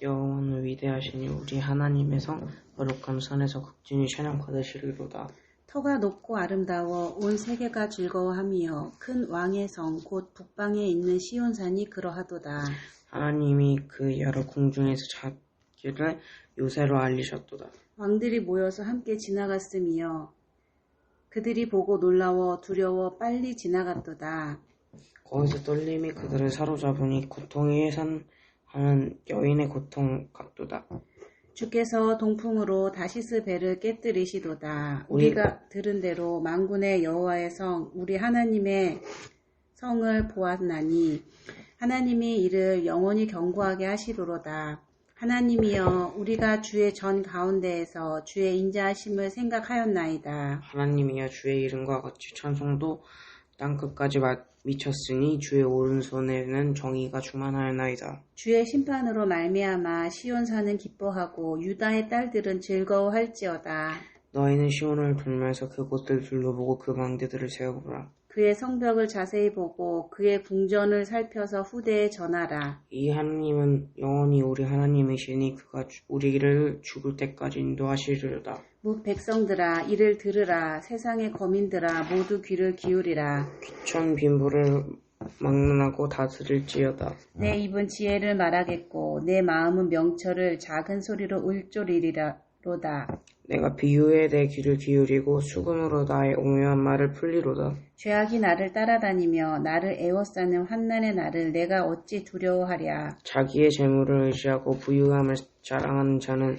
여호와는 위대하시니 우리 하나님의 성 거룩한 산에서 극진히 찬양 받으시리로다. 터가 높고 아름다워 온 세계가 즐거워하며 큰 왕의 성 곧 북방에 있는 시온산이 그러하도다. 하나님이 그 여러 궁중에서 자기를 요새로 알리셨도다. 왕들이 모여서 함께 지나갔으며 그들이 보고 놀라워 두려워 빨리 지나갔도다. 거기서 떨림이 그들을 사로잡으니 고통이 예산 하는 여인의 고통 같도다. 주께서 동풍으로 다시스 배를 깨뜨리시도다. 우리가 들은 대로 만군의 여호와의 성 우리 하나님의 성을 보았나니 하나님이 이를 영원히 견고하게 하시도로다. 하나님이여 우리가 주의 전 가운데에서 주의 인자하심을 생각하였나이다. 하나님이여 주의 이름과 같이 찬송도 땅 끝까지 마- 미쳤으니 주의 오른손에는 정의가 충만하였나이다. 주의 심판으로 말미암아 시온산은 기뻐하고 유다의 딸들은 즐거워할지어다. 너희는 시온을 돌면서 그곳을 둘러보고 그 망대들을 세워보라. 그의 성벽을 자세히 보고 그의 궁전을 살펴서 후대에 전하라. 이 하나님은 영원히 우리 하나님이시니 그가 주- 우리를 죽을 때까지 인도하시리로다. 무 백성들아 이를 들으라 세상의 거민들아 모두 귀를 기울이라 귀천 빈부를 막론하고 다스릴지어다. 내 입은 지혜를 말하겠고 내 마음은 명철을 작은 소리로 울조리리로다 내가 비유에 내 귀를 기울이고 수금으로 나의 오묘한 말을 풀리로다. 죄악이 나를 따라다니며 나를 애워싸는 환난의 날을 내가 어찌 두려워하랴 자기의 재물을 의지하고 부유함을 자랑하는 자는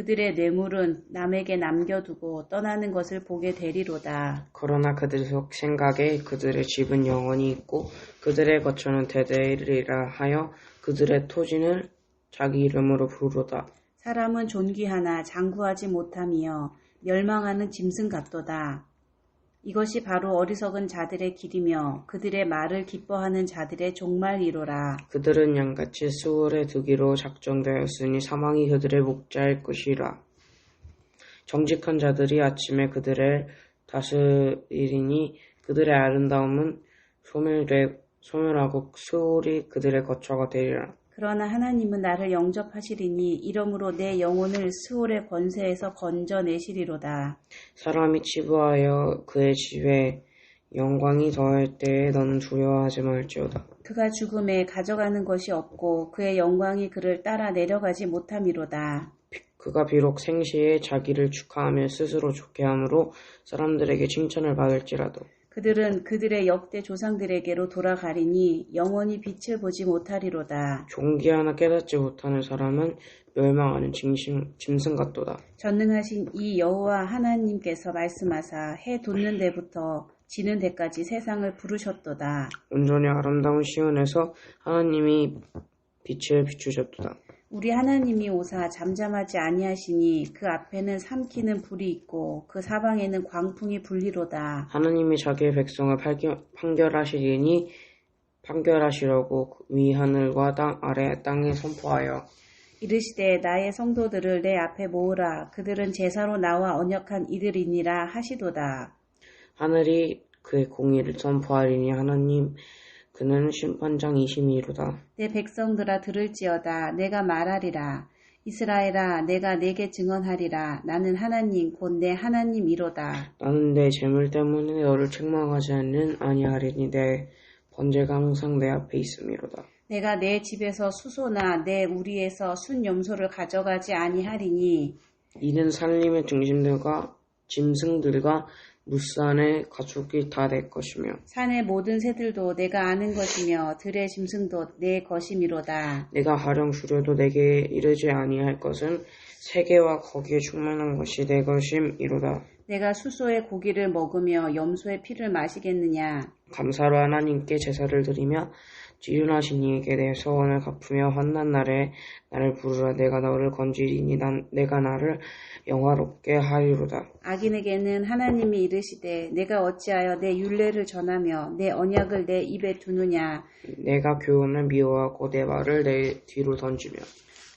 그들의 뇌물은 남에게 남겨두고 떠나는 것을 보게 되리로다. 그러나 그들 속 생각에 그들의 집은 영원히 있고 그들의 거처는 대대리라 하여 그들의 토지는 자기 이름으로 부르로다. 사람은 존귀하나 장구하지 못하며 멸망하는 짐승 같도다. 이것이 바로 어리석은 자들의 길이며 그들의 말을 기뻐하는 자들의 종말이로라. 그들은 양같이 수월에 두기로 작정되었으니 사망이 그들의 목자일 것이라. 정직한 자들이 아침에 그들을 다스리니 그들의 아름다움은 소멸되, 소멸하고 수월이 그들의 거처가 되리라. 그러나 하나님은 나를 영접하시리니 이러므로 내 영혼을 스올의 권세에서 건져내시리로다. 사람이 치부하여 그의 집에 영광이 더할 때에 너는 두려워하지 말지어다. 그가 죽음에 가져가는 것이 없고 그의 영광이 그를 따라 내려가지 못함이로다. 그가 비록 생시에 자기를 축하하며 스스로 좋게 함으로 사람들에게 칭찬을 받을지라도 그들은 그들의 역대 조상들에게로 돌아가리니 영원히 빛을 보지 못하리로다. 종기 하나 깨닫지 못하는 사람은 멸망하는 짐승, 짐승 같도다. 전능하신 이 여호와 하나님께서 말씀하사 해 돋는 데부터 지는 데까지 세상을 부르셨도다. 온전히 아름다운 시온에서 하나님이 빛을 비추셨도다. 우리 하나님이 오사 잠잠하지 아니하시니 그 앞에는 삼키는 불이 있고 그 사방에는 광풍이 불리로다. 하나님이 자기의 백성을 판결하시리니 판결하시려고 위 하늘과 땅 아래 땅에 선포하여 이르시되 나의 성도들을 내 앞에 모으라. 그들은 제사로 나와 언약한 이들이니라 하시도다. 하늘이 그의 공의를 선포하리니 하나님 그는 심판장 이심이로다. 내 백성들아 들을지어다. 내가 말하리라. 이스라엘아 내가 내게 증언하리라. 나는 하나님 곧 내 하나님이로다. 나는 내 재물 때문에 너를 책망하지 않는 아니하리니 내 번제가 항상 내 앞에 있음이로다. 내가 내 집에서 수소나 내 우리에서 순염소를 가져가지 아니하리니 이는 살림의 중심들과 짐승들과 무산의 가축이 다 내 것이며 산의 모든 새들도 내가 아는 것이며 들의 짐승도 내 것이미로다. 내가 하령 주려도 내게 이르지 아니할 것은 세계와 거기에 충만한 것이 내 것임이로다. 내가 수소의 고기를 먹으며 염소의 피를 마시겠느냐? 감사로 하나님께 제사를 드리며 지륜하신 이에게 내 서원을 갚으며 환난 날에 나를 부르라 내가 너를 건지리니 난, 내가 나를 영화롭게 하리로다. 악인에게는 하나님이 이르시되 내가 어찌하여 내 율례를 전하며 내 언약을 내 입에 두느냐? 내가 교훈을 미워하고 내 말을 내 뒤로 던지며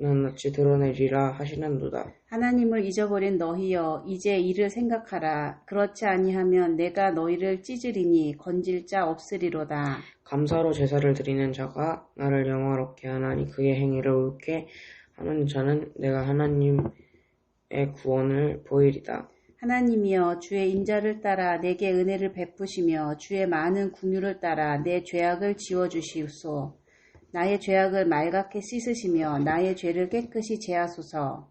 낱낱이 드러내리라 하시는도다. 하나님을 잊어버린 너희여 이제 이를 생각하라. 그렇지 아니하면 내가 너희를 찢으리니 건질 자 없으리로다. 감사로 제사를 드리는 자가 나를 영화롭게 하나니 그의 행위를 옳게 하는 자는 내가 하나님의 구원을 보이리다. 하나님이여 주의 인자를 따라 내게 은혜를 베푸시며 주의 많은 궁유를 따라 내 죄악을 지워 주시옵소. 나의 죄악을 말갛게 씻으시며 나의 죄를 깨끗이 제하소서.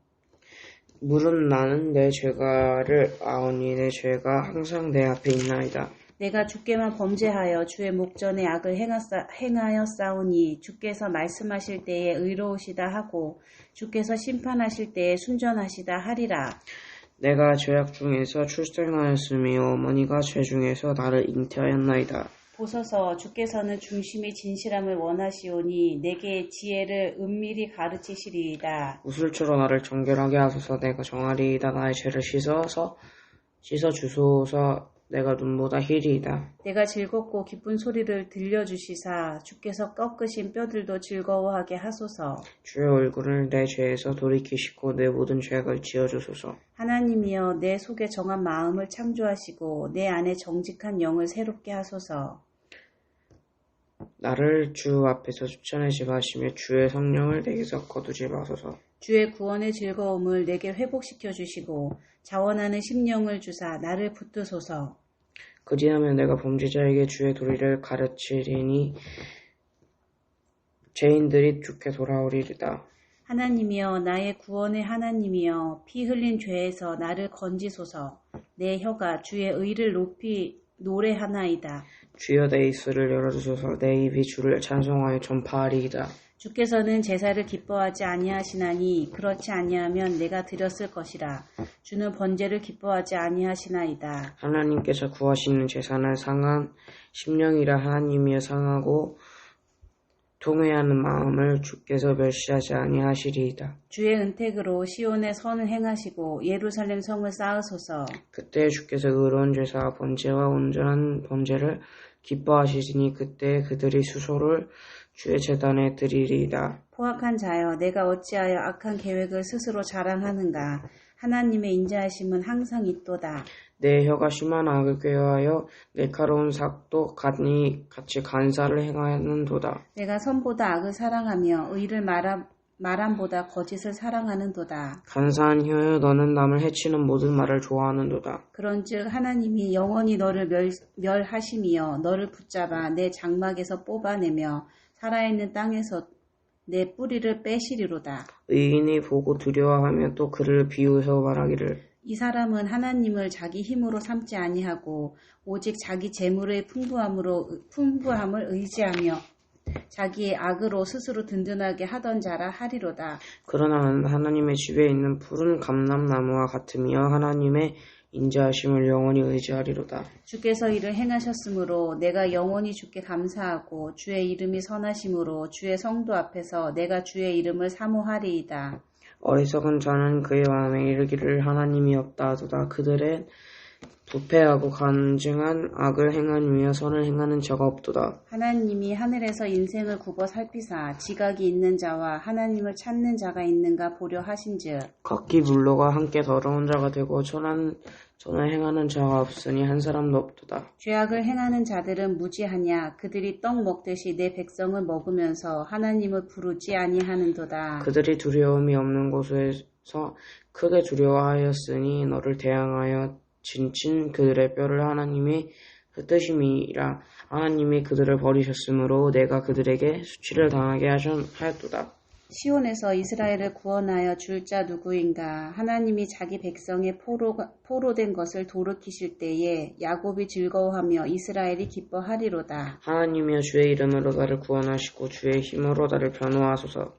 물은 나는 내 죄가를 아오니 내 죄가 항상 내 앞에 있나이다. 내가 주께만 범죄하여 주의 목전에 악을 행하사, 행하여 싸우니 주께서 말씀하실 때에 의로우시다 하고 주께서 심판하실 때에 순전하시다 하리라. 내가 죄악 중에서 출생하였으며 어머니가 죄 중에서 나를 잉태하였나이다. 보소서 주께서는 중심이 진실함을 원하시오니 내게 지혜를 은밀히 가르치시리이다. 우술초로 나를 정결하게 하소서 내가 정하리이다 나의 죄를 씻어서 씻어 주소서 내가 눈보다 희리이다. 내가 즐겁고 기쁜 소리를 들려주시사 주께서 꺾으신 뼈들도 즐거워하게 하소서. 주의 얼굴을 내 죄에서 돌이키시고 내 모든 죄악을 지어주소서. 하나님이여 내 속에 정한 마음을 창조하시고 내 안에 정직한 영을 새롭게 하소서. 나를 주 앞에서 추천하지 마시며 주의 성령을 내게서 거두지 마소서. 주의 구원의 즐거움을 내게 회복시켜 주시고 자원하는 심령을 주사 나를 붙드소서. 그리하면 내가 범죄자에게 주의 도리를 가르치리니 죄인들이 주께 돌아오리이다. 하나님이여 나의 구원의 하나님이여 피 흘린 죄에서 나를 건지소서. 내 혀가 주의 의를 높이 노래하나이다. 주여 내 입술을 열어주소서 내 입이 주를 찬송하여 전파하리이다. 주께서는 제사를 기뻐하지 아니하시나니 그렇지 아니하면 내가 드렸을 것이라. 주는 번제를 기뻐하지 아니하시나이다. 하나님께서 구하시는 제사는 상한 심령이라 하나님이여 상하고 통회하는 마음을 주께서 멸시하지 아니하시리이다. 주의 은택으로 시온의 선을 행하시고 예루살렘 성을 쌓으소서. 그때 주께서 의로운 제사와 번제와 온전한 번제를 기뻐하시니 그때 그들이 수소를 주의 재단에 드리리이다. 포악한 자여 내가 어찌하여 악한 계획을 스스로 자랑하는가. 하나님의 인자하심은 항상 있도다. 내 혀가 심한 악을 꾀하여 날카로운 삭도 같이 같이 간사를 행하는도다. 내가 선보다 악을 사랑하며 의를 말함, 말함보다 거짓을 사랑하는도다. 간사한 혀여 너는 남을 해치는 모든 말을 좋아하는도다. 그런즉 하나님이 영원히 너를 멸, 멸하심이여 너를 붙잡아 내 장막에서 뽑아내며 살아있는 땅에서 내 뿌리를 빼시리로다. 의인이 보고 두려워하며 또 그를 비웃어 말하기를 이 사람은 하나님을 자기 힘으로 삼지 아니하고 오직 자기 재물의 풍부함으로 풍부함을 의지하며 자기의 악으로 스스로 든든하게 하던 자라 하리로다. 그러나 하나님의 집에 있는 푸른 감람나무와 같으며 하나님의 인자하심을 영원히 의지하리로다. 주께서 이를 행하셨으므로 내가 영원히 주께 감사하고 주의 이름이 선하심으로 주의 성도 앞에서 내가 주의 이름을 사모하리이다. 어리석은 자는 그의 마음에 이르기를 하나님이 없다 하도다. 그들의 부패하고 간증한 악을 행하며 선을 행하는 자가 없도다. 하나님이 하늘에서 인생을 굽어 살피사 지각이 있는 자와 하나님을 찾는 자가 있는가 보려 하신즉 각기 물로가 함께 더러운 자가 되고 선한 선을 행하는 자가 없으니 한 사람도 없도다. 죄악을 행하는 자들은 무지하냐 그들이 떡 먹듯이 내 백성을 먹으면서 하나님을 부르지 아니하는도다. 그들이 두려움이 없는 곳에서 크게 두려워하였으니 너를 대항하여 진친 그들의 뼈를 하나님이 흩으심이라 하나님이 그들을 버리셨으므로 내가 그들에게 수치를 당하게 하셨- 하였도다. 시온에서 이스라엘을 구원하여 줄 자 누구인가? 하나님이 자기 백성의 포로, 포로된 것을 돌이키실 때에 야곱이 즐거워하며 이스라엘이 기뻐하리로다. 하나님이여 주의 이름으로 나를 구원하시고 주의 힘으로 나를 변호하소서.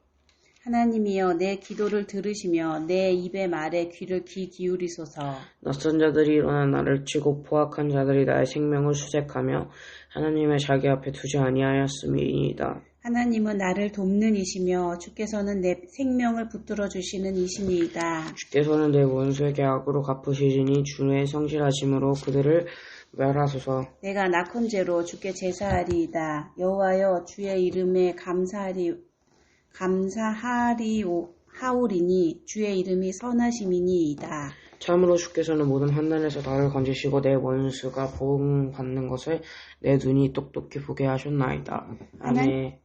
하나님이여 내 기도를 들으시며 내 입의 말에 귀를 귀 기울이소서. 낯선 자들이 일어나 나를 치고 포악한 자들이 나의 생명을 수색하며 하나님의 자기 앞에 두지 아니하였음이니이다. 하나님은 나를 돕는 이시며 주께서는 내 생명을 붙들어 주시는 이시니이다. 주께서는 내 원수에게 악으로 갚으시지니 주의 성실하심으로 그들을 멸하소서. 내가 낙헌제로 주께 제사하리이다. 여호와여 주의 이름에 감사하리 감사하리 하오리니 주의 이름이 선하심이니이다. 참으로 주께서는 모든 환난에서 나를 건지시고 내 원수가 보응받는 것을 내 눈이 똑똑히 보게 하셨나이다. 아멘.